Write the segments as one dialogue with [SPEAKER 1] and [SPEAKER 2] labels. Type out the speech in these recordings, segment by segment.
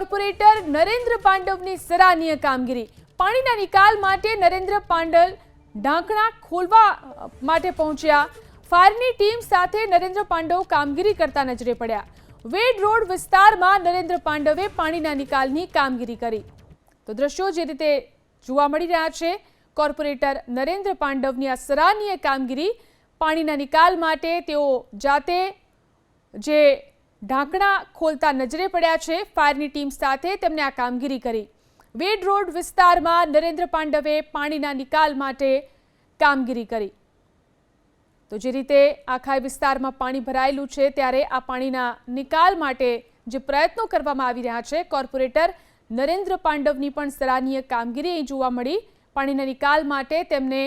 [SPEAKER 1] Corporator Narendra પાંડવની સરાહનીય કામગીરી. પાણીના નિકાલ માટે નરેન્દ્ર પાંડલ ઢાંકણા ખોલવા માટે પહોંચ્યા. ફાયરની ટીમ સાથે નરેન્દ્ર પાંડવ કામગીરી કરતા નજરે પડ્યા. વેડ રોડ વિસ્તારમાં નરેન્દ્ર પાંડવે પાણીના નિકાલની કામગીરી કરી. તો દ્રશ્યો જે રીતે જોવા મળી રહ્યા છે, કોર્પોરેટર નરેન્દ્ર પાંડવની આ સરાહનીય કામગીરી પાણીના નિકાલ માટે તેઓ જાતે જે ઢાંકણા ખોલતા નજરે પડ્યા છે. ફાયરની ટીમ સાથે તેમણે આ કામગીરી કરી. વેડ રોડ વિસ્તારમાં નરેન્દ્ર પાંડવે પાણીના નિકાલ માટે કામગીરી કરી. તો જે રીતે આખા વિસ્તારમાં પાણી ભરાયેલું છે, ત્યારે આ પાણીના નિકાલ માટે જે પ્રયત્નો કરવામાં આવી રહ્યા છે, કોર્પોરેટર નરેન્દ્ર પાંડવની પણ સરાહનીય કામગીરી અહીં જોવા મળી. પાણીના નિકાલ માટે તેમને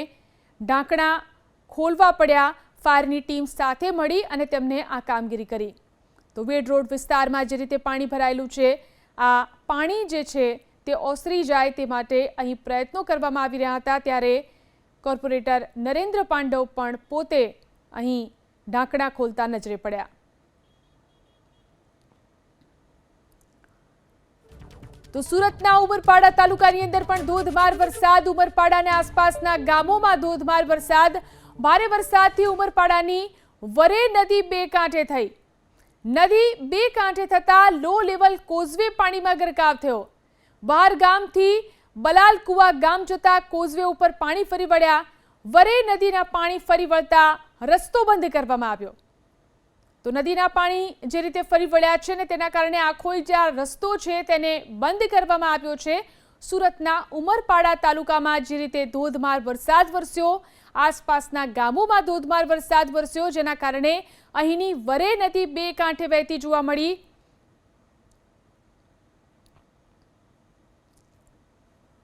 [SPEAKER 1] ઢાંકણા ખોલવા પડ્યા. ફાયરની ટીમ સાથે મળી અને તેમને આ કામગીરી કરી. તો વેડ રોડ વિસ્તારમાં જે રીતે પાણી ભરાયેલું છે, આ પાણી જે છે તે ઓસરી જાય તે માટે અહીં પ્રયત્નો કરવામાં આવી રહ્યા હતા. ત્યારે કોર્પોરેટર નરેન્દ્ર પાંડવ પણ પોતે અહીં ઢાંકણા ખોલતા નજરે પડ્યા. તો સુરતના ઉમરપાડા તાલુકાની અંદર પણ ધોધમાર વરસાદ. ઉમરપાડા અને આસપાસના ગામોમાં ધોધમાર વરસાદ. ભારે વરસાદથી ઉમરપાડાની વરે નદી બે કાંઠે થઈ. નદી બે કાંઠે થતા લો લેવલ કોઝવે પાણીમાં ગરકાવ થયો. બહાર ગામથી બલાલ કુવા ગામ જતા કોઝવે ઉપર પાણી ફરી વળ્યા. વરે નદીના પાણી ફરી વળતા રસ્તો બંધ કરવામાં આવ્યો. તો નદીના પાણી જે રીતે ફરી વળ્યા છે ને તેના કારણે આખો જે આ રસ્તો છે તેને બંધ કરવામાં આવ્યો છે. સુરતના ઉમરપાડા તાલુકામાં જે રીતે ધોધમાર વરસાદ વરસ્યો, આસપાસના ગામોમાં ધોધમાર વરસાદ વરસ્યો, જેના કારણે અહીંની વરે નદી બે કાંઠે વહેતી જોવા મળી.